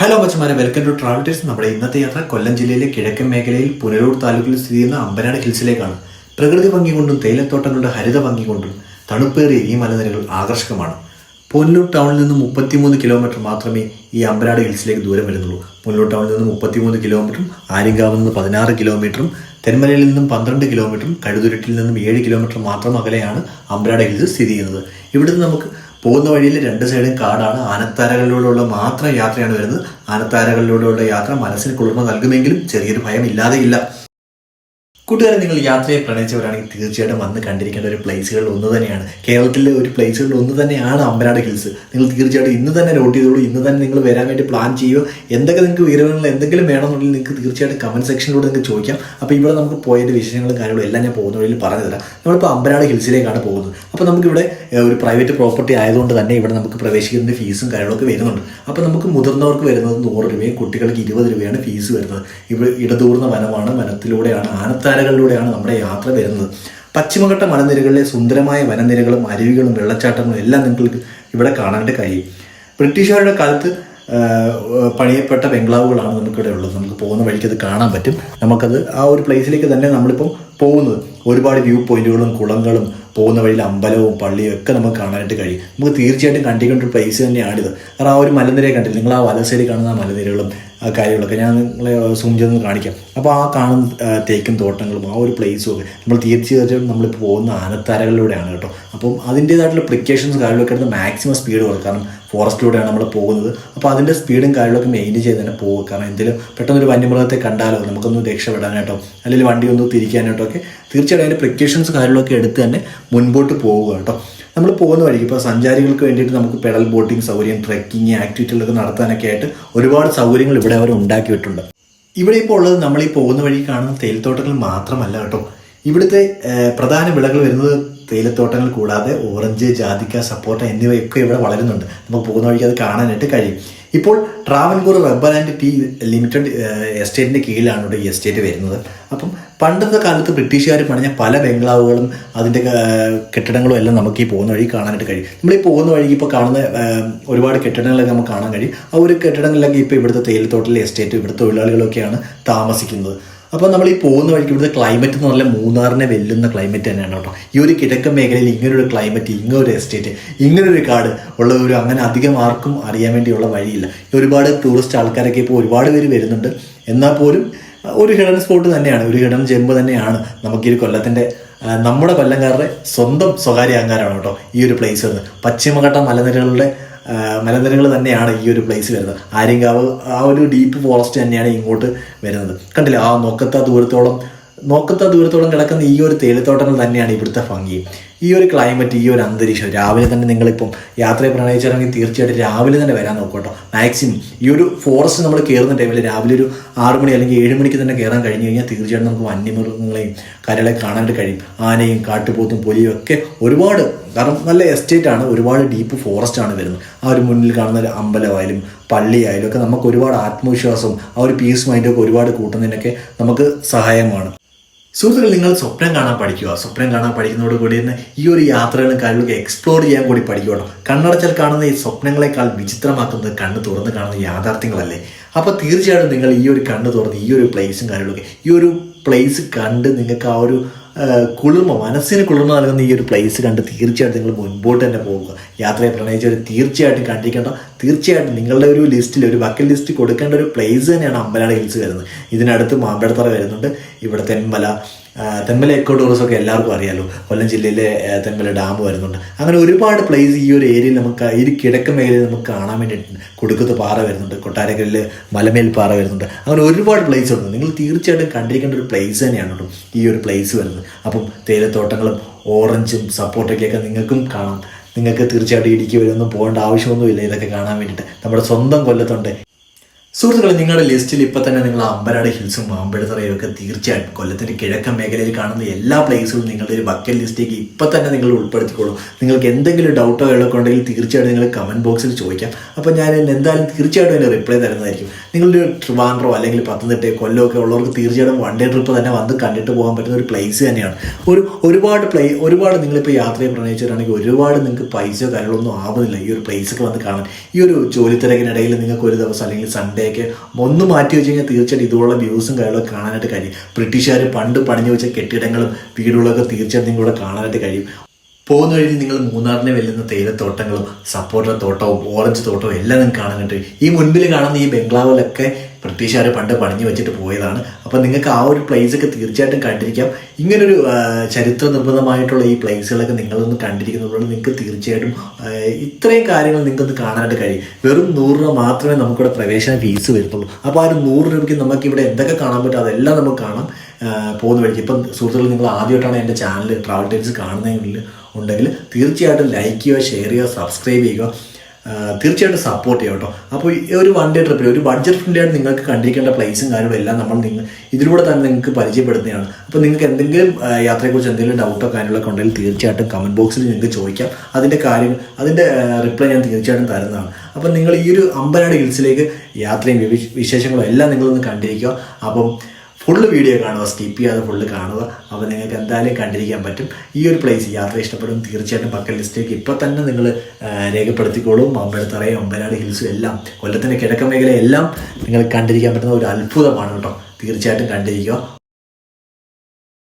Hello ബച്ചമാരെ welcome to travel ടേഴ്സ് നമ്മുടെ ഇന്നത്തെ യാത്ര കൊല്ലം ജില്ലയിലെ കിഴക്കൻ മേഖലയിൽ പുനലൂർ താലൂക്കിൽ സ്ഥിതി ചെയ്യുന്ന അമ്പനാട് ഹിൽസിലേക്കാണ്. പ്രകൃതി ഭംഗി കൊണ്ടും തേയിലത്തോട്ടങ്ങളുടെ ഹരിത ഭംഗി കൊണ്ടും തണുപ്പേറിയ ഈ മലനിരകൾ ആകർഷകമാണ്. പുനലൂർ ടൗണിൽ നിന്ന് മുപ്പത്തിമൂന്ന് കിലോമീറ്റർ മാത്രമേ ഈ അമ്പനാട് ഹിൽസിലേക്ക് ദൂരം വരുന്നുള്ളൂ. പുനലൂർ ടൗണിൽ നിന്ന് മുപ്പത്തിമൂന്ന് കിലോമീറ്ററും ആര്യങ്കാവിൽ നിന്ന് പതിനാറ് കിലോമീറ്ററും തെന്മലയിൽ നിന്നും പന്ത്രണ്ട് കിലോമീറ്ററും കഴുതുരുട്ടിൽ നിന്നും ഏഴ് കിലോമീറ്റർ മാത്രം അകലെയാണ് അമ്പനാട് ഹിൽസ് സ്ഥിതി ചെയ്യുന്നത്. ഇവിടുന്ന് നമുക്ക് പോകുന്ന വഴിയിൽ രണ്ട് സൈഡും കാടാണ്. ആനത്താരകളിലൂടെയുള്ള മാത്രം യാത്രയാണ് വരുന്നത്. ആനത്താരകളിലൂടെയുള്ള യാത്ര മനസ്സിന് കുളിർമ നൽകുമെങ്കിലും ചെറിയൊരു ഭയം ഇല്ലാതെയില്ല കൂട്ടുകാരെ നിങ്ങൾ യാത്രയെ പ്രണയിച്ചവരാണെങ്കിൽ തീർച്ചയായിട്ടും വന്ന് കണ്ടിരിക്കേണ്ട ഒരു പ്ലേസുകളിൽ ഒന്ന് തന്നെയാണ്. കേരളത്തിലെ ഒരു പ്ലേസുകളിൽ ഒന്ന് തന്നെയാണ് അമ്പനാട് ഹിൽസ് നിങ്ങൾ തീർച്ചയായിട്ടും ഇന്ന് തന്നെ നോട്ട് ചെയ്തോളൂ. ഇന്ന് തന്നെ നിങ്ങൾ വരാൻ വേണ്ടി പ്ലാൻ ചെയ്യുമോ എന്തൊക്കെ നിങ്ങൾക്ക് വിവരങ്ങൾ എന്തെങ്കിലും വേണമെന്നുണ്ടെങ്കിൽ നിങ്ങൾക്ക് തീർച്ചയായിട്ടും കമന്റ് സെക്ഷനിലൂടെ നിങ്ങൾക്ക് ചോദിക്കാം. അപ്പോൾ ഇവിടെ നമുക്ക് പോയതിന്റെ വിശേഷങ്ങളും കാര്യങ്ങളും എല്ലാം ഞാൻ പോകുന്ന വഴിയിൽ പറഞ്ഞു തരാം. നമ്മളിപ്പോൾ അമ്പനാട് ഹിൽസിലേക്കാണ് പോകുന്നത്. അപ്പോൾ നമുക്കിവിടെ ഒരു പ്രൈവറ്റ് പ്രോപ്പർട്ടി ആയതുകൊണ്ട് തന്നെ ഇവിടെ നമുക്ക് പ്രവേശിക്കുന്നതിന്റെ ഫീസും കാര്യങ്ങളൊക്കെ വരുന്നുണ്ട്. അപ്പോൾ നമുക്ക് മുതിർന്നവർക്ക് വരുന്നത് നൂറ് രൂപയും കുട്ടികൾക്ക് ഇരുപത് രൂപയാണ് ഫീസ് വരുന്നത്. ഇവിടെ ഇടതൂർന്ന വനമാണ്. വനത്തിലൂടെയാണ് ആനത്താരകളിലൂടെയാണ് നമ്മുടെ യാത്ര വരുന്നത്. പശ്ചിമഘട്ട മലനിരകളിലെ സുന്ദരമായ വനനിരകളും അരുവികളും വെള്ളച്ചാട്ടങ്ങളും എല്ലാം നിങ്ങൾക്ക് ഇവിടെ കാണാനായിട്ട് കഴിയും. ബ്രിട്ടീഷുകാരുടെ കാലത്ത് പണിയപ്പെട്ട ബംഗ്ലാവുകളാണ് നമുക്കിവിടെ ഉള്ളത്. നമുക്ക് പോകുന്ന വഴിക്ക് അത് കാണാൻ പറ്റും. നമുക്കത് ആ ഒരു പ്ലേസിലേക്ക് തന്നെ നമ്മളിപ്പം പോകുന്നത്. ഒരുപാട് വ്യൂ പോയിന്റുകളും കുളങ്ങളും പോകുന്ന വഴിയിൽ അമ്പലവും പള്ളിയും ഒക്കെ നമുക്ക് കാണാനായിട്ട് കഴിയും. നമുക്ക് തീർച്ചയായിട്ടും കണ്ടിക്കേണ്ട ഒരു പ്ലേസ് തന്നെയാണിത്. കാരണം ആ ഒരു മലനിരയെ കണ്ടില്ല? നിങ്ങൾ ആ വല കാണുന്ന മലനിരകളും കാര്യങ്ങളൊക്കെ. ഞാൻ നിങ്ങളെ സൂം ചെയ്തൊന്ന് കാണിക്കാം. അപ്പോൾ ആ കാണുന്ന തേക്കും തോട്ടങ്ങളും ആ ഒരു പ്ലേസും ഒക്കെ നമ്മൾ തീർച്ചയായിട്ടും നമ്മളിപ്പോൾ പോകുന്ന ആനത്താരകളിലൂടെയാണ് കേട്ടോ. അപ്പം അതിന്റേതായിട്ടുള്ള പ്രിക്കേഷൻസ് കാര്യങ്ങളൊക്കെ എടുത്ത് മാക്സിമം സ്പീഡ് കൊടുക്കും കാരണം ഫോറസ്റ്റിലൂടെയാണ് നമ്മൾ പോകുന്നത്. അപ്പോൾ അതിന്റെ സ്പീഡും കാര്യങ്ങളൊക്കെ മെയിന്റെയിൻ ചെയ്ത് തന്നെ പോകുക കാരണം എന്തെങ്കിലും പെട്ടെന്ന് ഒരു വന്യമൃഗത്തെ കണ്ടാലോ നമുക്കൊന്ന് രക്ഷപ്പെടാനായിട്ടോ അല്ലെങ്കിൽ വണ്ടി ഒന്ന് തിരിക്കാനായിട്ടോ ഒക്കെ തീർച്ചയായിട്ടും അതിന്റെ പ്രിക്കേഷൻസ് കാര്യങ്ങളൊക്കെ എടുത്ത് തന്നെ മുൻപോട്ട് പോവുക കേട്ടോ. നമ്മൾ പോകുന്ന വഴിക്ക് ഇപ്പോൾ സഞ്ചാരികൾക്ക് വേണ്ടിയിട്ട് നമുക്ക് പെഡൽ ബോട്ടിംഗ് സൗകര്യം ട്രക്കിങ് ആക്ടിവിറ്റികളൊക്കെ നടത്താനൊക്കെ ആയിട്ട് ഒരുപാട് സൗകര്യങ്ങൾ ഇവിടെ അവർ ഉണ്ടാക്കിയിട്ടുണ്ട് ഇവിടെ ഇപ്പോൾ ഉള്ളത് നമ്മൾ ഈ പോകുന്ന വഴി കാണുന്ന തേയിലത്തോട്ടങ്ങൾ മാത്രമല്ല കേട്ടോ. ഇവിടുത്തെ പ്രധാന വിളകൾ വരുന്നത് തേയിലത്തോട്ടങ്ങൾ കൂടാതെ ഓറഞ്ച് ജാതിക്ക സപ്പോർട്ട എന്നിവയൊക്കെ ഇവിടെ വളരുന്നുണ്ട്. നമുക്ക് പോകുന്ന വഴിക്ക് അത് കാണാനായിട്ട് കഴിയും. ഇപ്പോൾ Travancore rubber and tea limited എസ്റ്റേറ്റിന്റെ കീഴിലാണ് ഇവിടെ ഈ എസ്റ്റേറ്റ് വരുന്നത്. അപ്പം പണ്ടത്തെ കാലത്ത് ബ്രിട്ടീഷുകാർ പണിഞ്ഞ പല ബംഗ്ലാവുകളും അതിന്റെ കെട്ടിടങ്ങളും എല്ലാം നമുക്ക് ഈ പോകുന്ന വഴി കാണാനായിട്ട് കഴിയും. നമ്മൾ ഈ പോകുന്ന വഴിക്ക് ഇപ്പോൾ കാണുന്ന ഒരുപാട് കെട്ടിടങ്ങളൊക്കെ നമുക്ക് കാണാൻ കഴിയും. ആ ഒരു കെട്ടിടങ്ങളിലൊക്കെ ഇപ്പോൾ ഇവിടുത്തെ തേയിലത്തോട്ടിലെ എസ്റ്റേറ്റ് ഇവിടുത്തെ തൊഴിലാളികളൊക്കെയാണ് താമസിക്കുന്നത്. അപ്പോൾ നമ്മൾ ഈ പോകുന്ന വഴിക്ക് ഇവിടുത്തെ ക്ലൈമറ്റ് എന്ന് പറഞ്ഞാൽ മൂന്നാറിനെ വെല്ലുന്ന ക്ലൈമറ്റ് തന്നെയാണ് കേട്ടോ. ഈ ഒരു കിഴക്കൻ മേഖലയിൽ ഇങ്ങനൊരു ക്ലൈമറ്റ് ഇങ്ങനൊരു എസ്റ്റേറ്റ് ഇങ്ങനൊരു കാട് ഉള്ള ഒരു അങ്ങനെ അധികം ആർക്കും അറിയാൻ വേണ്ടിയുള്ള വഴിയില്ല. ഒരുപാട് ടൂറിസ്റ്റ് ആൾക്കാരൊക്കെ ഇപ്പോൾ ഒരുപാട് പേര് വരുന്നുണ്ട്. എന്നാൽ പോലും ഒരു ഹിഡൻ സ്പോട്ട് തന്നെയാണ് ഒരു ഹിഡൻ ജെമ്പ് തന്നെയാണ് നമുക്ക് ഈ കൊല്ലത്തിന്റെ നമ്മുടെ കൊല്ലംകാരുടെ സ്വന്തം സ്വകാര്യ അഹങ്കാരമാണ് കേട്ടോ ഈ ഒരു പ്ലേസ് എന്ന് പശ്ചിമഘട്ട മലനിരകളുടെ മലനിരകൾ തന്നെയാണ് ഈ ഒരു പ്ലേസ് വരുന്നത്. ആര്യങ്കാവ് ആ ഒരു ഡീപ്പ് ഫോറസ്റ്റ് തന്നെയാണ് ഇങ്ങോട്ട് വരുന്നത്. കണ്ടില്ല? ആ നോക്കത്ത ദൂരത്തോളം നോക്കത്ത ദൂരത്തോളം കിടക്കുന്ന ഈ ഒരു തേയിലത്തോട്ടങ്ങൾ തന്നെയാണ് ഇവിടുത്തെ ഭംഗി. ഈ ഒരു ക്ലൈമറ്റ് ഈ ഒരു അന്തരീക്ഷം രാവിലെ തന്നെ നിങ്ങളിപ്പം യാത്രയെ പ്രണയിച്ചിറങ്ങി തീർച്ചയായിട്ടും രാവിലെ തന്നെ വരാൻ നോക്കട്ടോ. മാക്സിമം ഈ ഒരു ഫോറസ്റ്റ് നമ്മൾ കയറുന്ന ടൈമിൽ രാവിലെ ഒരു ആറ് മണി അല്ലെങ്കിൽ ഏഴ് മണിക്ക് തന്നെ കയറാൻ കഴിഞ്ഞ് കഴിഞ്ഞാൽ തീർച്ചയായിട്ടും നമുക്ക് വന്യമൃഗങ്ങളെയും കാര്യങ്ങളെ കാണാനായിട്ട് കഴിയും. ആനയും കാട്ടുപോത്തും പുലിയും ഒക്കെ ഒരുപാട് കാരണം നല്ല എസ്റ്റേറ്റ് ആണ് ഒരുപാട് ഡീപ്പ് ഫോറസ്റ്റ് ആണ് വരുന്നത്. ആ ഒരു മുന്നിൽ കാണുന്ന ഒരു അമ്പലമായാലും പള്ളിയായാലും ഒക്കെ നമുക്ക് ഒരുപാട് ആത്മവിശ്വാസവും ആ ഒരു പീസ് മൈൻഡും ഒക്കെ ഒരുപാട് കൂട്ടുന്നതിനൊക്കെ നമുക്ക് സഹായമാണ്. സുഹൃത്തുക്കൾ നിങ്ങൾ സ്വപ്നം കാണാൻ പഠിക്കുക. സ്വപ്നം കാണാൻ പഠിക്കുന്നതോട് കൂടി തന്നെ ഈ ഒരു യാത്രകളും കാര്യങ്ങളൊക്കെ എക്സ്പ്ലോർ ചെയ്യാൻ കൂടി പഠിക്കുകയുള്ളൂ കണ്ണടച്ചാൽ കാണുന്ന ഈ സ്വപ്നങ്ങളെക്കാൾ വിചിത്രമാക്കുന്നത് കണ്ണ് തുറന്ന് കാണുന്ന യാഥാർത്ഥ്യങ്ങളല്ലേ? അപ്പോൾ തീർച്ചയായിട്ടും നിങ്ങൾ ഈ ഒരു കണ്ണ് തുറന്ന് ഈ ഒരു പ്ലേസും കാര്യങ്ങളൊക്കെ ഈ ഒരു പ്ലേസ് കണ്ട് നിങ്ങൾക്ക് ആ ഒരു കുളിർമ മനസ്സിന് കുളിർമ നൽകുന്ന ഈ ഒരു പ്ലേസ് കണ്ട് തീർച്ചയായിട്ടും നിങ്ങൾ മുൻപോട്ട് തന്നെ പോവുക. യാത്രയെ പ്രണയിച്ചവർ തീർച്ചയായിട്ടും കണ്ടിരിക്കേണ്ട തീർച്ചയായിട്ടും നിങ്ങളുടെ ഒരു ലിസ്റ്റിൽ ഒരു ബക്കറ്റ് ലിസ്റ്റ് കൊടുക്കേണ്ട ഒരു പ്ലേസ് തന്നെയാണ് അമ്പലാട് ഹിൽസ് വരുന്നത്. ഇതിനടുത്ത് മാമ്പഴത്തറ വരുന്നുണ്ട്. ഇവിടെ തെന്മല തെന്മല എക്കോ ടൂറിസം ഒക്കെ എല്ലാവർക്കും അറിയാലോ. കൊല്ലം ജില്ലയിലെ തെന്മല ഡാം വരുന്നുണ്ട്. അങ്ങനെ ഒരുപാട് പ്ലേസ് ഈ ഒരു ഏരിയയിൽ നമുക്ക് ഈ ഒരു കിഴക്കൻ മേഖലയിൽ നമുക്ക് കാണാൻ വേണ്ടിയിട്ടുണ്ട് കൊടുക്കത്ത് പാറ വരുന്നുണ്ട്. കൊട്ടാരക്കലിൽ മലമേൽ പാറ വരുന്നുണ്ട്. അങ്ങനെ ഒരുപാട് പ്ലേസ് ഉണ്ട്. നിങ്ങൾ തീർച്ചയായിട്ടും കണ്ടിരിക്കേണ്ട ഒരു പ്ലേസ് തന്നെയാണ് കേട്ടോ ഈ ഒരു പ്ലേസ് വരുന്നത്. അപ്പം തേയിലത്തോട്ടങ്ങളും ഓറഞ്ചും സപ്പോർട്ടൊക്കെയൊക്കെ നിങ്ങൾക്കും കാണാം. നിങ്ങൾക്ക് തീർച്ചയായിട്ടും ഇടുക്കി വരെ ഒന്നും പോകേണ്ട ആവശ്യമൊന്നുമില്ല. ഇതൊക്കെ കാണാൻ വേണ്ടിയിട്ട്. നമ്മുടെ സ്വന്തം കൊല്ലത്തുണ്ട്. സുഹൃത്തുക്കളെ നിങ്ങളുടെ ലിസ്റ്റിൽ ഇപ്പം തന്നെ നിങ്ങൾ അമ്പലാട് ഹിൽസും മാമ്പഴത്തറയും ഒക്കെ തീർച്ചയായിട്ടും കൊല്ലത്തിന്റെ കിഴക്കൻ മേഖലയിൽ കാണുന്ന എല്ലാ പ്ലേസുകളും നിങ്ങളുടെ ഒരു ബക്കറ്റ് ലിസ്റ്റിലേക്ക് ഇപ്പം തന്നെ നിങ്ങൾ ഉൾപ്പെടുത്തിക്കോളൂ. നിങ്ങൾക്ക് എന്തെങ്കിലും ഡൗട്ടോ ഒക്കെ ഉണ്ടെങ്കിൽ തീർച്ചയായിട്ടും നിങ്ങൾ കമന്റ് ബോക്സിൽ ചോദിക്കാം. അപ്പോൾ ഞാൻ എന്തായാലും തീർച്ചയായിട്ടും അതിന് റിപ്ലൈ തരുന്നതായിരിക്കും. നിങ്ങളുടെ ട്രിവാൻഡ്രോ അല്ലെങ്കിൽ പത്തനംതിട്ട കൊല്ലം ഒക്കെ ഉള്ളവർക്ക് തീർച്ചയായിട്ടും വൺ ഡേ ട്രിപ്പ് തന്നെ വന്ന് കണ്ടിട്ട് പോകാൻ പറ്റുന്ന ഒരു പ്ലേസ് തന്നെയാണ്. ഒരു ഒരുപാട് പ്ലേ ഒരുപാട് നിങ്ങളിപ്പോൾ യാത്രയെ പ്രണയിച്ചിട്ടാണെങ്കിൽ ഒരുപാട് നിങ്ങൾക്ക് പൈസയോ കാര്യങ്ങളൊന്നും ആവുന്നില്ല ഈ ഒരു പ്ലേസൊക്കെ വന്ന് കാണാൻ. ഈ ഒരു ജോലി തിരക്കിനിടയിൽ നിങ്ങൾക്ക് ഒരു ദിവസം അല്ലെങ്കിൽ സൺഡേ ഒക്കെ ഒന്ന് മാറ്റി വെച്ച് കഴിഞ്ഞാൽ തീർച്ചയായിട്ടും ഇതുപോലുള്ള വ്യൂസും കാര്യങ്ങളൊക്കെ കാണാനായിട്ട് കഴിയും. ബ്രിട്ടീഷുകാർ പണ്ട് പണിഞ്ഞു വെച്ച കെട്ടിടങ്ങളും വീടുകളൊക്കെ തീർച്ചയായിട്ടും നിങ്ങളിവിടെ കാണാനായിട്ട് കഴിയും. പോകുന്ന വഴിയിൽ നിങ്ങൾ മൂന്നാറിനെ വെല്ലുന്ന തേയിലത്തോട്ടങ്ങളും സപ്പോർട്ട തോട്ടവും ഓറഞ്ച് തോട്ടവും എല്ലാം നിങ്ങൾക്ക് കാണാനായിട്ട് ഈ മുൻപിൽ കാണുന്ന ഈ ബംഗ്ലാവിലൊക്കെ ബ്രിട്ടീഷുകാർ പണ്ട് പണിഞ്ഞു വെച്ചിട്ട് പോയതാണ്. അപ്പം നിങ്ങൾക്ക് ആ ഒരു പ്ലേസൊക്കെ തീർച്ചയായിട്ടും കണ്ടിരിക്കാം. ഇങ്ങനൊരു ചരിത്ര നിർബന്ധമായിട്ടുള്ള ഈ പ്ലേസുകളൊക്കെ നിങ്ങളൊന്ന് കണ്ടിരിക്കുന്നതുകൊണ്ട് നിങ്ങൾക്ക് തീർച്ചയായിട്ടും ഇത്രയും കാര്യങ്ങൾ നിങ്ങൾക്കൊന്ന് കാണാനായിട്ട് കഴിയും. വെറും നൂറ് രൂപ മാത്രമേ നമുക്കിവിടെ പ്രവേശന ഫീസ് വരുന്നുള്ളൂ അപ്പോൾ ആ ഒരു നൂറ് രൂപയ്ക്ക് നമുക്ക് ഇവിടെ എന്തൊക്കെ കാണാൻ പറ്റും അതെല്ലാം നമുക്ക് കാണാം പോകുന്ന വഴിക്ക്. ഇപ്പം സുഹൃത്തുക്കൾ നിങ്ങൾ ആദ്യമായിട്ടാണ് എന്റെ ചാനൽ ട്രാവൽ ടൈൽസ് കാണുന്നതെങ്കിൽ ഉണ്ടെങ്കിൽ തീർച്ചയായിട്ടും ലൈക്ക് ചെയ്യുക ഷെയർ ചെയ്യുക സബ്സ്ക്രൈബ് ചെയ്യുക. തീർച്ചയായിട്ടും സപ്പോർട്ട് ചെയ്യാം കേട്ടോ. അപ്പോൾ ഒരു വൺ ഡേ ട്രിപ്പിൽ ഒരു ബഡ്ജറ്റ് ഫ്രണ്ട്ലി ആയിട്ട് നിങ്ങൾക്ക് കണ്ടിരിക്കേണ്ട പ്ലേസും കാര്യങ്ങളും എല്ലാം നമ്മൾ നിങ്ങൾ ഇതിലൂടെ തന്നെ നിങ്ങൾക്ക് പരിചയപ്പെടുന്നതാണ്. അപ്പോൾ നിങ്ങൾക്ക് എന്തെങ്കിലും യാത്രയെക്കുറിച്ച് എന്തെങ്കിലും ഡൗട്ടോ കാര്യങ്ങളൊക്കെ ഉണ്ടെങ്കിൽ തീർച്ചയായിട്ടും കമന്റ് ബോക്സിൽ നിങ്ങൾക്ക് ചോദിക്കാം. അതിന്റെ കാര്യം അതിന്റെ റിപ്ലൈ ഞാൻ തീർച്ചയായിട്ടും തരുന്നതാണ്. അപ്പം നിങ്ങൾ ഈ ഒരു അമ്പനാട് ഹിൽസിലേക്ക് യാത്രയും വിശേഷങ്ങളും എല്ലാം നിങ്ങളൊന്ന് കണ്ടിരിക്കുക. അപ്പം ഫുള്ള് വീഡിയോ കാണുക സ്കിപ്പ് ചെയ്യാതെ ഫുള്ള് കാണുക. അപ്പോൾ നിങ്ങൾക്ക് എന്തായാലും കണ്ടിരിക്കാൻ പറ്റും. ഈ ഒരു പ്ലേസ് യാത്ര ഇഷ്ടപ്പെടും. തീർച്ചയായിട്ടും പക്കൽ ലിസ്റ്റിലേക്ക് ഇപ്പോൾ തന്നെ നിങ്ങൾ രേഖപ്പെടുത്തിക്കോളൂ. മാമ്പഴത്തറയും അമ്പനാട് ഹിൽസും എല്ലാം കൊല്ലത്തിന്റെ കിഴക്കൻ മേഖല എല്ലാം നിങ്ങൾ കണ്ടിരിക്കാൻ പറ്റുന്ന ഒരു അത്ഭുതമാണ് കേട്ടോ. തീർച്ചയായിട്ടും കണ്ടിരിക്കുക.